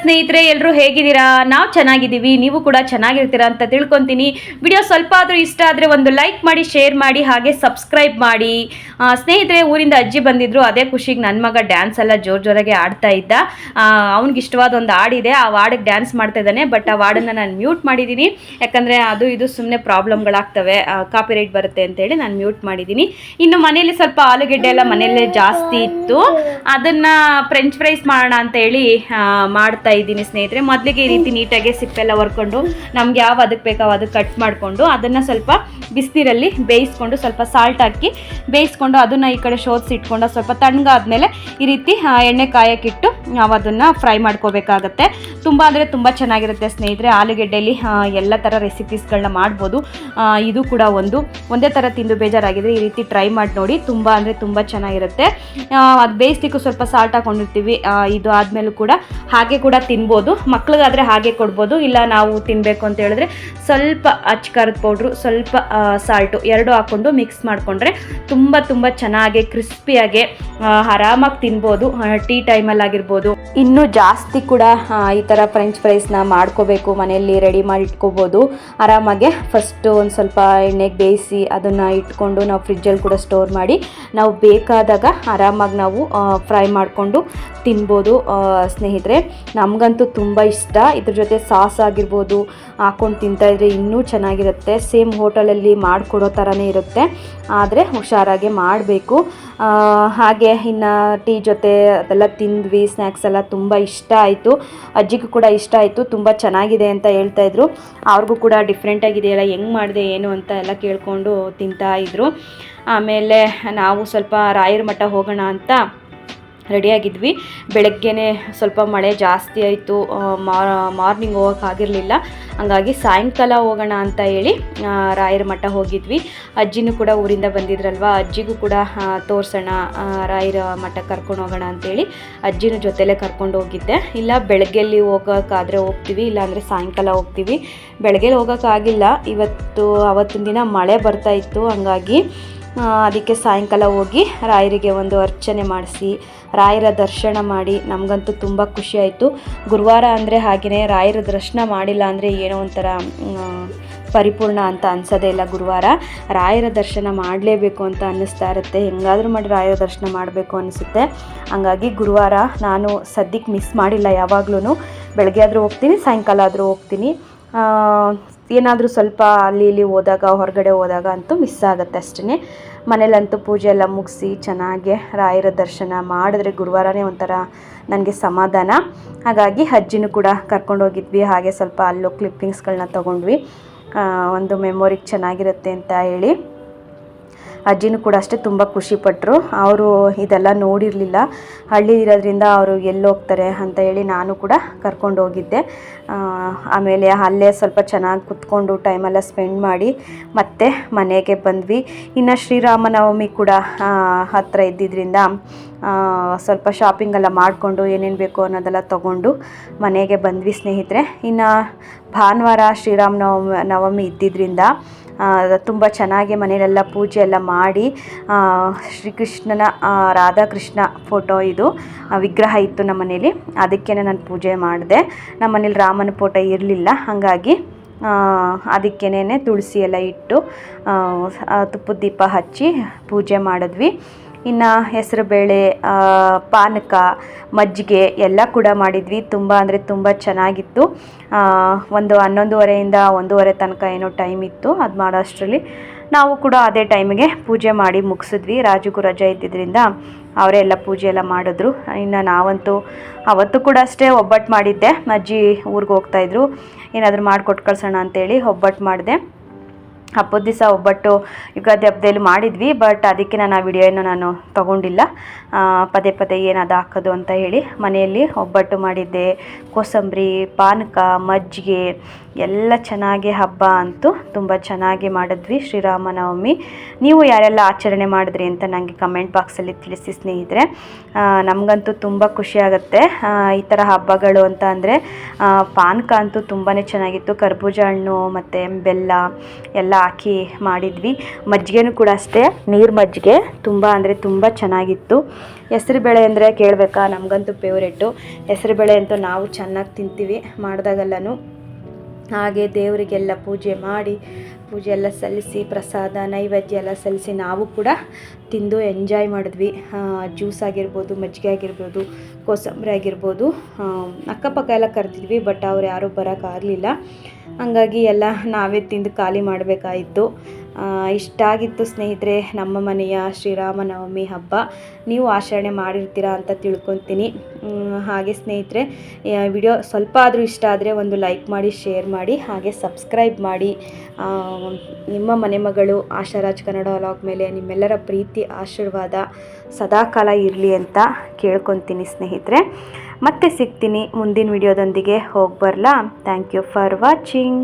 ಸ್ನೇಹಿತರೆ ಎಲ್ಲರೂ ಹೇಗಿದ್ದೀರಾ? ನಾವು ಚೆನ್ನಾಗಿದ್ದೀವಿ ನೀವು ಕೂಡ ಚೆನ್ನಾಗಿರ್ತೀರಾ ಅಂತ ತಿಳ್ಕೊತೀನಿ. ವಿಡಿಯೋ ಸ್ವಲ್ಪ ಆದರೂ ಇಷ್ಟ ಆದರೆ ಒಂದು ಲೈಕ್ ಮಾಡಿ ಶೇರ್ ಮಾಡಿ ಹಾಗೆ ಸಬ್ಸ್ಕ್ರೈಬ್ ಮಾಡಿ. ಸ್ನೇಹಿತರೆ ಊರಿಂದ ಅಜ್ಜಿ ಬಂದಿದ್ರು ಅದೇ ಖುಷಿಗೆ ನನ್ನ ಮಗ ಡ್ಯಾನ್ಸ್ ಎಲ್ಲ ಜೋರು ಜೋರಾಗಿ ಆಡ್ತಾ ಇದ್ದ. ಅವ್ನಿಗೆ ಇಷ್ಟವಾದ ಒಂದು ಹಾಡಿದೆ ಆ ಹಾಡಿಗೆ ಡ್ಯಾನ್ಸ್ ಮಾಡ್ತಾ ಇದ್ದಾನೆ ಬಟ್ ಆ ಹಾಡನ್ನು ನಾನು ಮ್ಯೂಟ್ ಮಾಡಿದ್ದೀನಿ. ಯಾಕಂದರೆ ಅದು ಇದು ಸುಮ್ಮನೆ ಪ್ರಾಬ್ಲಮ್ಗಳಾಗ್ತವೆ ಕಾಪಿ ರೈಟ್ ಬರುತ್ತೆ ಅಂತೇಳಿ ನಾನು ಮ್ಯೂಟ್ ಮಾಡಿದ್ದೀನಿ. ಇನ್ನು ಮನೆಯಲ್ಲಿ ಸ್ವಲ್ಪ ಆಲೂಗೆಡ್ಡೆ ಎಲ್ಲ ಮನೆಯಲ್ಲೇ ಜಾಸ್ತಿ ಇತ್ತು. ಅದನ್ನು ಫ್ರೆಂಚ್ ಫ್ರೈಸ್ ಮಾಡೋಣ ಅಂತ ಹೇಳಿ ಆ, ಮಾಡ್ತಾ ಇದ್ದೀನಿ ಸ್ನೇಹಿತರೆ. ಮೊದಲಿಗೆ ಈ ರೀತಿ ನೀಟಾಗಿ ಸಿಪ್ಪೆಲ್ಲ ಹೊರ್ಕೊಂಡು ನಮ್ಗೆ ಯಾವ ಅದಕ್ಕೆ ಬೇಕೋ ಅದಕ್ಕೆ ಕಟ್ ಮಾಡಿಕೊಂಡು ಅದನ್ನು ಸ್ವಲ್ಪ ಬಿಸಿನೀರಲ್ಲಿ ಬೇಯಿಸ್ಕೊಂಡು ಸ್ವಲ್ಪ ಸಾಲ್ಟ್ ಹಾಕಿ ಬೇಯಿಸ್ಕೊಂಡು ಅದನ್ನು ಈ ಕಡೆ ಶೋಧಿಸಿ ಇಟ್ಕೊಂಡು ಸ್ವಲ್ಪ ತಣ್ಣಗಾದ್ಮೇಲೆ ಈ ರೀತಿ ಎಣ್ಣೆ ಕಾಯಕ್ಕಿಟ್ಟು ನಾವು ಅದನ್ನು ಫ್ರೈ ಮಾಡ್ಕೋಬೇಕಾಗತ್ತೆ. ತುಂಬ ಅಂದರೆ ತುಂಬ ಚೆನ್ನಾಗಿರುತ್ತೆ ಸ್ನೇಹಿತರೆ. ಆಲೂಗೆಡ್ಡೆಯಲ್ಲಿ ಎಲ್ಲ ಥರ ರೆಸಿಪೀಸ್ಗಳನ್ನ ಮಾಡ್ಬೋದು. ಇದು ಕೂಡ ಒಂದು. ಒಂದೇ ಥರ ತಿಂದು ಬೇಜಾರಾಗಿದ್ರೆ ಈ ರೀತಿ ಟ್ರೈ ಮಾಡಿ ನೋಡಿ ತುಂಬ ಅಂದರೆ ತುಂಬ ಚೆನ್ನಾಗಿರುತ್ತೆ. ಅದು ಬೇಯಿಸ್ಲಿಕ್ಕೂ ಸ್ವಲ್ಪ ಸಾಲ್ಟ್ ಹಾಕೊಂಡಿರ್ತೀವಿ. ಇದು ಆದಮೇಲೂ ಕೂಡ ಹಾಗೆ ಕೂಡ ತಿನ್ಬೋದು, ಮಕ್ಳಿಗಾದರೆ ಹಾಗೆ ಕೊಡ್ಬೋದು, ಇಲ್ಲ ನಾವು ತಿನ್ನಬೇಕು ಅಂತ ಹೇಳಿದ್ರೆ ಸ್ವಲ್ಪ ಅಚ್ಕಾರದ ಪೌಡ್ರು, ಸ್ವಲ್ಪ ಸಾಲ್ಟು ಎರಡು ಹಾಕ್ಕೊಂಡು ಮಿಕ್ಸ್ ಮಾಡಿಕೊಂಡ್ರೆ ತುಂಬ ತುಂಬ ಚೆನ್ನಾಗಿ ಕ್ರಿಸ್ಪಿಯಾಗಿ ಆರಾಮಾಗಿ ತಿನ್ಬೋದು ಟೀ ಟೈಮಲ್ಲಿ ಆಗಿರ್ಬೋದು ಇನ್ನೂ ಜಾಸ್ತಿ ಕೂಡ ಈ ಥರ ಫ್ರೆಂಚ್ ಫ್ರೈಸ್ನ ಮಾಡ್ಕೋಬೇಕು, ಮನೆಯಲ್ಲಿ ರೆಡಿ ಮಾಡಿ ಇಟ್ಕೋಬೋದು ಆರಾಮಾಗೆ ಫಸ್ಟು ಒಂದು ಸ್ವಲ್ಪ ಎಣ್ಣೆಗೆ ಬೇಯಿಸಿ ಅದನ್ನು ಇಟ್ಕೊಂಡು ನಾವು ಫ್ರಿಜ್ಜಲ್ಲಿ ಕೂಡ ಸ್ಟೋರ್ ಮಾಡಿ, ನಾವು ಬೇಕಾದಾಗ ಆರಾಮಾಗಿ ನಾವು ಫ್ರೈ ಮಾಡಿಕೊಂಡು ತಿನ್ಬೋದು ಸ್ನೇಹಿತರೆ. ನಮಗಂತೂ ತುಂಬ ಇಷ್ಟ. ಇದ್ರ ಜೊತೆ ಸಾಸ್ ಆಗಿರ್ಬೋದು ಹಾಕ್ಕೊಂಡು ತಿಂತಾಯಿದ್ರೆ ಇನ್ನೂ ಚೆನ್ನಾಗಿರುತ್ತೆ. ಸೇಮ್ ಹೋಟೆಲಲ್ಲಿ ಮಾಡಿಕೊಡೋ ಥರನೇ ಇರುತ್ತೆ. ಆದರೆ ಹುಷಾರಾಗೆ ಮಾಡಬೇಕು. ಹಾಗೆ ಇನ್ನು ಟೀ ಜೊತೆ ಅದೆಲ್ಲ ತಿಂದ್ವಿ ಸ್ನ್ಯಾಕ್ಸ್ ಎಲ್ಲ ತುಂಬ ಇಷ್ಟ ಆಯಿತು. ಅಜ್ಜಿಗೂ ಕೂಡ ಇಷ್ಟ ಆಯಿತು. ತುಂಬ ಚೆನ್ನಾಗಿದೆ ಅಂತ ಹೇಳ್ತಾ ಇದ್ರು. ಅವ್ರಿಗೂ ಕೂಡ ಡಿಫ್ರೆಂಟ್ ಆಗಿದೆಯಲ್ಲ, ಹೆಂಗೆ ಮಾಡಿದೆ, ಏನು ಅಂತ ಎಲ್ಲ ಕೇಳಿಕೊಂಡು ತಿಂತಾ ಇದ್ರು. ಆಮೇಲೆ ನಾವು ಸ್ವಲ್ಪ ರಾಯರ ಮಠ ಹೋಗೋಣ ಅಂತ ರೆಡಿಯಾಗಿದ್ವಿ. ಬೆಳಗ್ಗೆನೇ ಸ್ವಲ್ಪ ಮಳೆ ಜಾಸ್ತಿ ಆಯಿತು. ಮಾರ್ನಿಂಗ್ ಹೋಗೋಕ್ಕಾಗಿರಲಿಲ್ಲ ಹಂಗಾಗಿ ಸಾಯಂಕಾಲ ಹೋಗೋಣ ಅಂತ ಹೇಳಿ ರಾಯರ ಮಠ ಹೋಗಿದ್ವಿ. ಅಜ್ಜಿನೂ ಕೂಡ ಊರಿಂದ ಬಂದಿದ್ರಲ್ವ? ಅಜ್ಜಿಗೂ ಕೂಡ ತೋರಿಸೋಣ ರಾಯರ ಮಠ ಕರ್ಕೊಂಡು ಹೋಗೋಣ ಅಂತೇಳಿ ಅಜ್ಜಿನೂ ಜೊತೆಲೇ ಕರ್ಕೊಂಡು ಹೋಗಿದ್ದೆ. ಇಲ್ಲ, ಬೆಳಗ್ಗೆಲ್ಲಿ ಹೋಗೋಕ್ಕಾದರೆ ಹೋಗ್ತೀವಿ. ಇಲ್ಲಾಂದರೆ ಸಾಯಂಕಾಲ ಹೋಗ್ತೀವಿ. ಬೆಳಗ್ಗೆಲಿ ಹೋಗೋಕ್ಕಾಗಿಲ್ಲ ಇವತ್ತು, ಅವತ್ತಿನ ದಿನ ಮಳೆ ಬರ್ತಾ ಇತ್ತು. ಹಂಗಾಗಿ ಅದಕ್ಕೆ ಸಾಯಂಕಾಲ ಹೋಗಿ ರಾಯರಿಗೆ ಒಂದು ಅರ್ಚನೆ ಮಾಡಿಸಿ, ರಾಯರ ದರ್ಶನ ಮಾಡಿ, ನಮಗಂತೂ ತುಂಬ ಖುಷಿ ಆಯಿತು. ಗುರುವಾರ ಅಂದರೆ ಹಾಗೆಯೇ ರಾಯರ ದರ್ಶನ ಮಾಡಿಲ್ಲ ಅಂದರೆ ಏನೋ ಒಂಥರ ಪರಿಪೂರ್ಣ ಅಂತ ಅನ್ಸೋದೇ ಇಲ್ಲ ಗುರುವಾರ. ರಾಯರ ದರ್ಶನ ಮಾಡಲೇಬೇಕು ಅಂತ ಅನ್ನಿಸ್ತಾ ಇರುತ್ತೆ. ಹೆಂಗಾದರೂ ಮಾಡಿ ರಾಯರ ದರ್ಶನ ಮಾಡಬೇಕು ಅನಿಸುತ್ತೆ. ಹಂಗಾಗಿ ಗುರುವಾರ ನಾನು ಸದ್ಯಕ್ಕೆ ಮಿಸ್ ಮಾಡಿಲ್ಲ ಯಾವಾಗ್ಲೂ ಬೆಳಗ್ಗೆ ಆದರೂ ಹೋಗ್ತೀನಿ, ಸಾಯಂಕಾಲ ಆದರೂ ಹೋಗ್ತೀನಿ. ಏನಾದರೂ ಸ್ವಲ್ಪ ಅಲ್ಲಿ ಇಲ್ಲಿ ಹೋದಾಗ, ಹೊರಗಡೆ ಹೋದಾಗ ಅಂತೂ ಮಿಸ್ ಆಗುತ್ತೆ ಅಷ್ಟೇ ಮನೇಲಂತೂ ಪೂಜೆ ಎಲ್ಲ ಮುಗಿಸಿ ಚೆನ್ನಾಗಿ ರಾಯರ ದರ್ಶನ ಮಾಡಿದ್ರೆ ಗುರುವಾರನೇ ಒಂಥರ ನನಗೆ ಸಮಾಧಾನ. ಹಾಗಾಗಿ ಅಜ್ಜಿನೂ ಕೂಡ ಕರ್ಕೊಂಡೋಗಿದ್ವಿ ಹಾಗೆ ಸ್ವಲ್ಪ ಅಲ್ಲೋ ಕ್ಲಿಪ್ಪಿಂಗ್ಸ್ಗಳನ್ನ ತೊಗೊಂಡ್ವಿ. ಒಂದು ಮೆಮೊರಿಗೆ ಚೆನ್ನಾಗಿರುತ್ತೆ ಅಂತ ಹೇಳಿ. ಅಜ್ಜಿನೂ ಕೂಡ ಅಷ್ಟೇ ತುಂಬ ಖುಷಿಪಟ್ಟರು ಅವರು ಇದೆಲ್ಲ ನೋಡಿರಲಿಲ್ಲ. ಹಳ್ಳಿ ಇರೋದ್ರಿಂದ ಅವರು ಎಲ್ಲೋಗ್ತಾರೆ ಅಂತ ಹೇಳಿ ನಾನು ಕೂಡ ಕರ್ಕೊಂಡು ಹೋಗಿದ್ದೆ. ಆಮೇಲೆ ಅಲ್ಲೇ ಸ್ವಲ್ಪ ಚೆನ್ನಾಗಿ ಕುತ್ಕೊಂಡು ಟೈಮೆಲ್ಲ ಸ್ಪೆಂಡ್ ಮಾಡಿ ಮತ್ತೆ ಮನೆಗೆ ಬಂದ್ವಿ. ಇನ್ನು ಶ್ರೀರಾಮನವಮಿ ಕೂಡ ಹತ್ತಿರ ಇದ್ದಿದ್ದರಿಂದ ಸ್ವಲ್ಪ ಶಾಪಿಂಗ್ ಎಲ್ಲ ಮಾಡಿಕೊಂಡು ಏನೇನು ಬೇಕು ಅನ್ನೋದೆಲ್ಲ ತೊಗೊಂಡು ಮನೆಗೆ ಬಂದ್ವಿ ಸ್ನೇಹಿತರೆ. ಇನ್ನು ಭಾನುವಾರ ಶ್ರೀರಾಮ ನವಮಿ ಇದ್ದಿದ್ದರಿಂದ ತುಂಬ ಚೆನ್ನಾಗಿ ಮನೆಯಲ್ಲೆಲ್ಲ ಪೂಜೆ ಎಲ್ಲ ಮಾಡಿ ಶ್ರೀಕೃಷ್ಣನ ರಾಧಾಕೃಷ್ಣ ಫೋಟೋ ಇದು ವಿಗ್ರಹ ಇತ್ತು ನಮ್ಮ ಮನೇಲಿ. ಅದಕ್ಕೆ ನಾನು ಪೂಜೆ ಮಾಡಿದೆ. ನಮ್ಮ ಮನೇಲಿ ರಾಮನ ಫೋಟೋ ಇರಲಿಲ್ಲ. ಹಾಗಾಗಿ ಅದಕ್ಕೇನೆ ತುಳಸಿ ಎಲ್ಲ ಇಟ್ಟು ತುಪ್ಪದ ದೀಪ ಹಚ್ಚಿ ಪೂಜೆ ಮಾಡಿದ್ವಿ. ಇನ್ನು ಹೆಸರು ಬೇಳೆ ಪಾನಕ, ಮಜ್ಜಿಗೆ ಎಲ್ಲ ಕೂಡ ಮಾಡಿದ್ವಿ. ತುಂಬ ಅಂದರೆ ತುಂಬ ಚೆನ್ನಾಗಿತ್ತು. ಒಂದು ಹನ್ನೊಂದುವರೆಯಿಂದ ಒಂದೂವರೆ ತನಕ ಏನೋ ಟೈಮ್ ಇತ್ತು ಅದು ಮಾಡೋ ಅಷ್ಟರಲ್ಲಿ ನಾವು ಕೂಡ ಅದೇ ಟೈಮಿಗೆ ಪೂಜೆ ಮಾಡಿ ಮುಗಿಸಿದ್ವಿ. ರಾಜುಗೂ ರಜೆ ಇದ್ದಿದ್ದರಿಂದ ಅವರೇ ಎಲ್ಲ ಪೂಜೆ ಎಲ್ಲ ಮಾಡಿದ್ರು. ಇನ್ನು ನಾವಂತೂ ಅವತ್ತು ಕೂಡ ಅಷ್ಟೇ ಒಬ್ಬಟ್ಟು ಮಾಡಿದ್ದೆ. ಅಜ್ಜಿ ಊರಿಗೆ ಹೋಗ್ತಾಯಿದ್ರು ಏನಾದರೂ ಮಾಡಿಕೊಟ್ಟು ಕಳ್ಸೋಣ ಅಂತೇಳಿ ಒಬ್ಬಟ್ಟು ಮಾಡಿದೆ. ಹಬ್ಬದ ದಿವಸ ಒಬ್ಬಟ್ಟು ಯುಗಾದಿ ಹಬ್ಬದಲ್ಲಿ ಮಾಡಿದ್ವಿ ಬಟ್ ಅದಕ್ಕೆ ನಾನು ಆ ವಿಡಿಯೋನ ನಾನು ತಗೊಂಡಿಲ್ಲ. ಪದೇ ಪದೇ ಏನದು ಹಾಕೋದು ಅಂತ ಹೇಳಿ ಮನೆಯಲ್ಲಿ ಒಬ್ಬಟ್ಟು ಮಾಡಿದ್ದೆ, ಕೋಸಂಬರಿ, ಪಾನಕ, ಮಜ್ಜಿಗೆ ಎಲ್ಲ ಚೆನ್ನಾಗಿ ಹಬ್ಬ ಅಂತೂ ತುಂಬ ಚೆನ್ನಾಗಿ ಮಾಡಿದ್ವಿ ಶ್ರೀರಾಮನವಮಿ. ನೀವು ಯಾರೆಲ್ಲ ಆಚರಣೆ ಮಾಡಿದ್ರಿ ಅಂತ ನನಗೆ ಕಮೆಂಟ್ ಬಾಕ್ಸಲ್ಲಿ ತಿಳಿಸಿ ಸ್ನೇಹಿತರೆ. ನಮಗಂತೂ ತುಂಬ ಖುಷಿ ಆಗುತ್ತೆ. ಈ ಥರ ಹಬ್ಬಗಳು ಅಂತ ಅಂದರೆ ಪಾನಕ ಅಂತೂ ತುಂಬಾ ಚೆನ್ನಾಗಿತ್ತು. ಕರ್ಬೂಜ ಹಣ್ಣು ಮತ್ತು ಬೆಲ್ಲ ಎಲ್ಲ ಹಾಕಿ ಮಾಡಿದ್ವಿ. ಮಜ್ಜಿಗೆನೂ ಕೂಡ ಅಷ್ಟೇ. ನೀರು ಮಜ್ಜಿಗೆ ತುಂಬ ಅಂದರೆ ತುಂಬ ಚೆನ್ನಾಗಿತ್ತು. ಹೆಸರುಬೇಳೆ ಅಂದರೆ ಕೇಳಬೇಕಾ? ನಮಗಂತೂ ಫೇವ್ರೇಟು ಹೆಸರುಬೇಳೆ ಅಂತೂ ನಾವು ಚೆನ್ನಾಗಿ ತಿಂತೀವಿ ಮಾಡಿದಾಗೆಲ್ಲನೂ. ಹಾಗೆ ದೇವರಿಗೆಲ್ಲ ಪೂಜೆ ಮಾಡಿ, ಪೂಜೆ ಎಲ್ಲ ಸಲ್ಲಿಸಿ, ಪ್ರಸಾದ, ನೈವೇದ್ಯ ಎಲ್ಲ ಸಲ್ಲಿಸಿ ನಾವು ಕೂಡ ತಿಂದು ಎಂಜಾಯ್ ಮಾಡಿದ್ವಿ. ಜ್ಯೂಸ್ ಆಗಿರ್ಬೋದು, ಮಜ್ಜಿಗೆ ಆಗಿರ್ಬೋದು, ಕೋಸಂಬರಿ ಆಗಿರ್ಬೋದು ಅಕ್ಕಪಕ್ಕ ಎಲ್ಲ ಕರೆದಿದ್ವಿ ಬಟ್ ಅವ್ರು ಯಾರೂ ಬರೋಕ್ಕಾಗಲಿಲ್ಲ ಹಂಗಾಗಿ ಎಲ್ಲ ನಾವೇ ತಿಂದು ಖಾಲಿ ಮಾಡಬೇಕಾಯಿತು. ಇಷ್ಟ ಆಗಿತ್ತು ಸ್ನೇಹಿತರೆ, ನಮ್ಮ ಮನೆಯ ಶ್ರೀರಾಮನವಮಿ ಹಬ್ಬ. ನೀವು ಆಚರಣೆ ಮಾಡಿರ್ತೀರಾ ಅಂತ ತಿಳ್ಕೊತೀನಿ. ಹಾಗೆ ಸ್ನೇಹಿತರೆ ವಿಡಿಯೋ ಸ್ವಲ್ಪ ಆದರೂ ಇಷ್ಟ ಆದರೆ ಒಂದು ಲೈಕ್ ಮಾಡಿ ಶೇರ್ ಮಾಡಿ, ಹಾಗೆ ಸಬ್ಸ್ಕ್ರೈಬ್ ಮಾಡಿ. ನಿಮ್ಮ ಮನೆ ಮಗಳು ಆಶಾರಾಜ್ ಕನ್ನಡ ವ್ಲಾಗ್ ಮೇಲೆ ನಿಮ್ಮೆಲ್ಲರ ಪ್ರೀತಿ, ಆಶೀರ್ವಾದ ಸದಾಕಾಲ ಇರಲಿ ಅಂತ ಕೇಳ್ಕೊತೀನಿ ಸ್ನೇಹಿತರೆ. ಮತ್ತೆ ಸಿಗ್ತೀನಿ ಮುಂದಿನ ವಿಡಿಯೋದೊಂದಿಗೆ. ಹೋಗಿ ಬರಲಾ. Thank you for watching